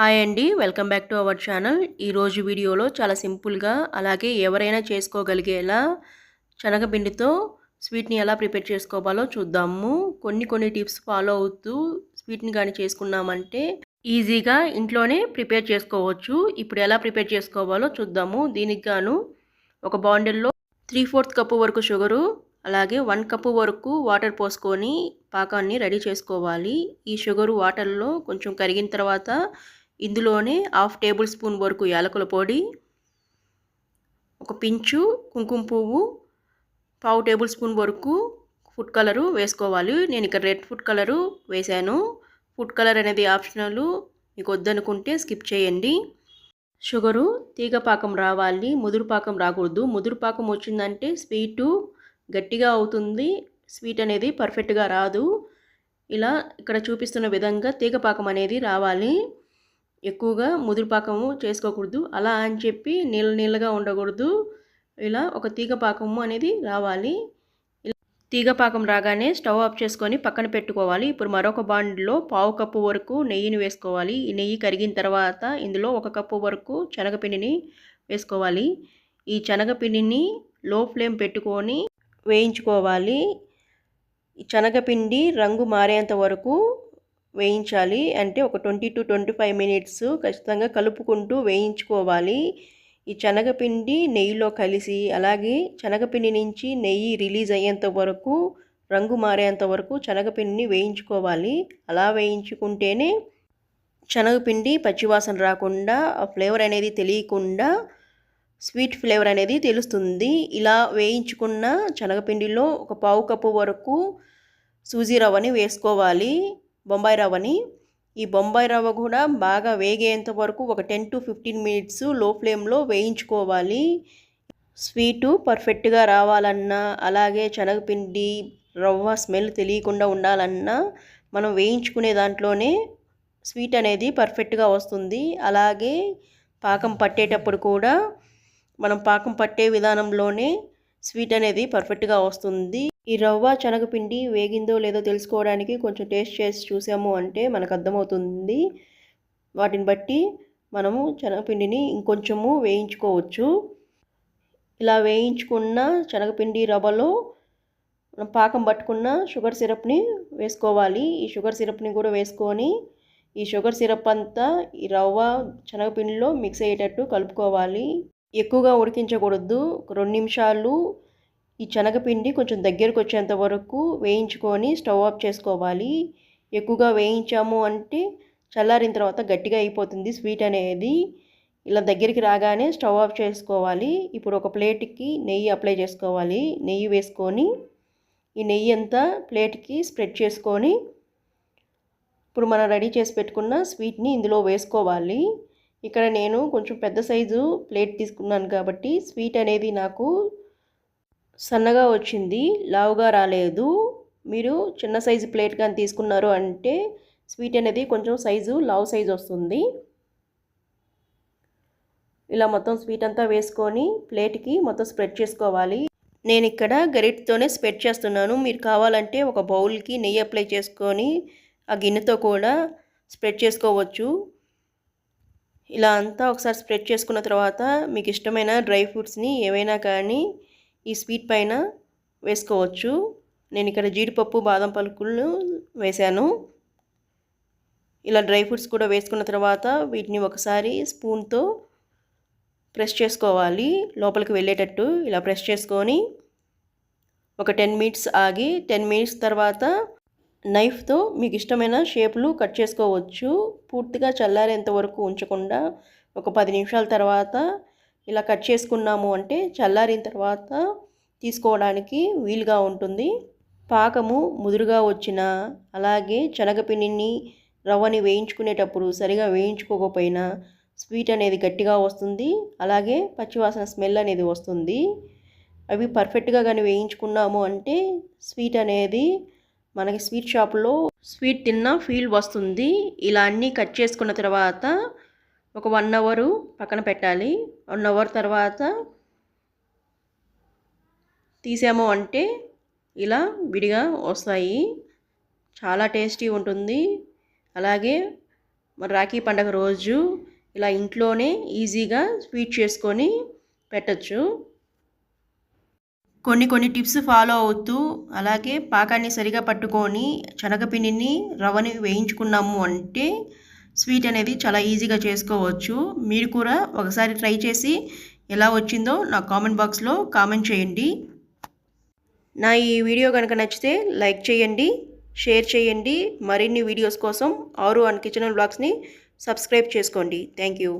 Hi అండి welcome back to our channel. ఈరోజు వీడియోలో చాలా సింపుల్గా అలాగే ఎవరైనా చేసుకోగలిగేలా శనగపిండితో స్వీట్ని ఎలా ప్రిపేర్ చేసుకోవాలో చూద్దాము. కొన్ని కొన్ని టిప్స్ ఫాలో అవుతూ స్వీట్ని కానీ చేసుకున్నామంటే ఈజీగా ఇంట్లోనే ప్రిపేర్ చేసుకోవచ్చు. ఇప్పుడు ఎలా ప్రిపేర్ చేసుకోవాలో చూద్దాము. దీనికి గాను ఒక బాండిల్లో త్రీ ఫోర్త్ కప్పు వరకు షుగరు అలాగే వన్ కప్పు వరకు వాటర్ పోసుకొని పాకాన్ని రెడీ చేసుకోవాలి. ఈ షుగరు వాటర్లో కొంచెం కరిగిన తర్వాత ఇందులోనే హాఫ్ టేబుల్ స్పూన్ వరకు యాలకుల పొడి ఒక పించు కుంకుమ పువ్వు పావు టేబుల్ స్పూన్ వరకు ఫుడ్ కలరు వేసుకోవాలి. నేను ఇక్కడ రెడ్ ఫుడ్ కలరు వేశాను. ఫుడ్ కలర్ అనేది ఆప్షనల్. మీకు వద్దనుకుంటే స్కిప్ చేయండి. షుగరు తీగ పాకం రావాలి. ముదురు పాకం రాకూడదు. ముదురు పాకం వచ్చిందంటే స్వీటు గట్టిగా అవుతుంది. స్వీట్ అనేది పర్ఫెక్ట్గా రాదు. ఇలా ఇక్కడ చూపిస్తున్న విధంగా తీగ పాకం అనేది రావాలి. ఎక్కువగా ముదురు పాకము చేసుకోకూడదు. అలా అని చెప్పి నీళ్ళ నీళ్ళగా ఉండకూడదు. ఇలా ఒక తీగ పాకము అనేది రావాలి. తీగ పాకం రాగానే స్టవ్ ఆఫ్ చేసుకొని పక్కన పెట్టుకోవాలి. ఇప్పుడు మరొక బాండ్లో పావు కప్పు వరకు నెయ్యిని వేసుకోవాలి. ఈ నెయ్యి కరిగిన తర్వాత ఇందులో ఒక కప్పు వరకు శనగపిండిని వేసుకోవాలి. ఈ శనగపిండిని లో ఫ్లేమ్ పెట్టుకొని వేయించుకోవాలి. ఈ శనగపిండి రంగు మారేంత వరకు వేయించాలి. అంటే ఒక twenty to twenty five minutes ఖచ్చితంగా కలుపుకుంటూ వేయించుకోవాలి. ఈ శనగపిండి నెయ్యిలో కలిసి అలాగే శనగపిండి నుంచి నెయ్యి రిలీజ్ అయ్యేంత వరకు రంగు మారేంత వరకు శనగపిండిని వేయించుకోవాలి. అలా వేయించుకుంటేనే శనగపిండి పచ్చివాసన రాకుండా ఆ ఫ్లేవర్ అనేది తెలియకుండా స్వీట్ ఫ్లేవర్ అనేది తెలుస్తుంది. ఇలా వేయించుకున్న శనగపిండిలో ఒక పావు కప్పు వరకు సూజీ రవ్వని వేసుకోవాలి. బొంబాయి రవ్వని ఈ బొంబాయి రవ్వ కూడా బాగా వేగేంత వరకు ఒక టెన్ టు ఫిఫ్టీన్ మినిట్స్లో ఫ్లేమ్లో వేయించుకోవాలి. స్వీటు పర్ఫెక్ట్గా రావాలన్నా అలాగే శనగపిండి రవ్వ స్మెల్ తెలియకుండా ఉండాలన్నా మనం వేయించుకునే దాంట్లోనే స్వీట్ అనేది పర్ఫెక్ట్గా వస్తుంది. అలాగే పాకం పట్టేటప్పుడు కూడా మనం పాకం పట్టే విధానంలోనే స్వీట్ అనేది పర్ఫెక్ట్గా వస్తుంది. ఈ రవ్వ శనగపిండి వేగిందో లేదో తెలుసుకోవడానికి కొంచెం టేస్ట్ చేసి చూసాము అంటే మనకు అర్థమవుతుంది. వాటిని బట్టి మనము శనగపిండిని ఇంకొంచెము వేయించుకోవచ్చు. ఇలా వేయించుకున్న శనగపిండి రవ్వలో పాకం పట్టుకున్న షుగర్ సిరప్ని వేసుకోవాలి. ఈ షుగర్ సిరప్ని కూడా వేసుకొని ఈ షుగర్ సిరప్ అంతా ఈ రవ్వ శనగపిండిలో మిక్స్ అయ్యేటట్టు కలుపుకోవాలి. ఎక్కువగా ఉడికించకూడదు. రెండు నిమిషాలు ఈ శనగపిండి కొంచెం దగ్గరకు వచ్చేంత వరకు వేయించుకొని స్టవ్ ఆఫ్ చేసుకోవాలి. ఎక్కువగా వేయించాము అంటే చల్లారిన తర్వాత గట్టిగా అయిపోతుంది స్వీట్ అనేది. ఇలా దగ్గరికి రాగానే స్టవ్ ఆఫ్ చేసుకోవాలి. ఇప్పుడు ఒక ప్లేట్కి నెయ్యి అప్లై చేసుకోవాలి. నెయ్యి వేసుకొని ఈ నెయ్యి అంతా ప్లేట్కి స్ప్రెడ్ చేసుకొని ఇప్పుడు మనం రెడీ చేసి పెట్టుకున్న స్వీట్ని ఇందులో వేసుకోవాలి. ఇక్కడ నేను కొంచెం పెద్ద సైజు ప్లేట్ తీసుకున్నాను కాబట్టి స్వీట్ అనేది నాకు సన్నగా వచ్చింది లావుగా రాలేదు. మీరు చిన్న సైజు ప్లేట్ కానీ తీసుకున్నారు అంటే స్వీట్ అనేది కొంచెం సైజు లావు సైజు వస్తుంది. ఇలా మొత్తం స్వీట్ అంతా వేసుకొని ప్లేట్కి మొత్తం స్ప్రెడ్ చేసుకోవాలి. నేను ఇక్కడ గరిటతోనే స్ప్రెడ్ చేస్తున్నాను. మీరు కావాలంటే ఒక బౌల్కి నెయ్యి అప్లై చేసుకొని ఆ గిన్నెతో కూడా స్ప్రెడ్ చేసుకోవచ్చు. ఇలా అంతా ఒకసారి స్ప్రెడ్ చేసుకున్న తర్వాత మీకు ఇష్టమైన డ్రై ఫ్రూట్స్ని ఏవైనా కానీ ఈ స్వీట్ పైన వేసుకోవచ్చు. నేను ఇక్కడ జీడిపప్పు బాదం పలుకులు వేశాను. ఇలా డ్రై ఫ్రూట్స్ కూడా వేసుకున్న తర్వాత వీటిని ఒకసారి స్పూన్తో ప్రెస్ చేసుకోవాలి. లోపలికి వెళ్ళేటట్టు ఇలా ప్రెస్ చేసుకొని ఒక టెన్ మినిట్స్ ఆగి టెన్ మినిట్స్ తర్వాత నైఫ్తో మీకు ఇష్టమైన షేపులు కట్ చేసుకోవచ్చు. పూర్తిగా చల్లారేంత వరకు ఉంచకుండా ఒక పది నిమిషాల తర్వాత ఇలా కట్ చేసుకున్నాము అంటే చల్లారిన తర్వాత తీసుకోవడానికి వీలుగా ఉంటుంది. పాకము ముదురుగా వచ్చిన అలాగే శనగపిండిని రవ్వని వేయించుకునేటప్పుడు సరిగా వేయించుకోకపోయినా స్వీట్ అనేది గట్టిగా వస్తుంది. అలాగే పచ్చివాసన స్మెల్ అనేది వస్తుంది. అవి పర్ఫెక్ట్గా కానీ వేయించుకున్నాము అంటే స్వీట్ అనేది మనకి స్వీట్ షాప్లో స్వీట్ తిన్న ఫీల్ వస్తుంది. ఇలా అన్నీ కట్ చేసుకున్న తర్వాత ఒక వన్ అవరు పక్కన పెట్టాలి. వన్ అవర్ తర్వాత తీసాము అంటే ఇలా విడిగా వస్తాయి. చాలా టేస్టీ ఉంటుంది. అలాగే మరి రాఖీ పండగ రోజు ఇలా ఇంట్లోనే ఈజీగా స్వీట్ చేసుకొని పెట్టచ్చు. కొన్ని కొన్ని టిప్స్ ఫాలో అవుతూ అలాగే పాకాన్ని సరిగా పట్టుకొని శనగపిండిని రవ్వని వేయించుకున్నాము అంటే స్వీట్ అనేది చాలా ఈజీగా చేసుకోవచ్చు. మీరు కూడా ఒకసారి ట్రై చేసి ఎలా వచ్చిందో నా కామెంట్ బాక్స్లో కామెంట్ చేయండి. నా ఈ వీడియో కనుక నచ్చితే లైక్ చేయండి షేర్ చేయండి. మరిన్ని వీడియోస్ కోసం ఆరు అండ్ కిచెన్ బ్లాగ్స్ని సబ్స్క్రైబ్ చేసుకోండి. Thank you.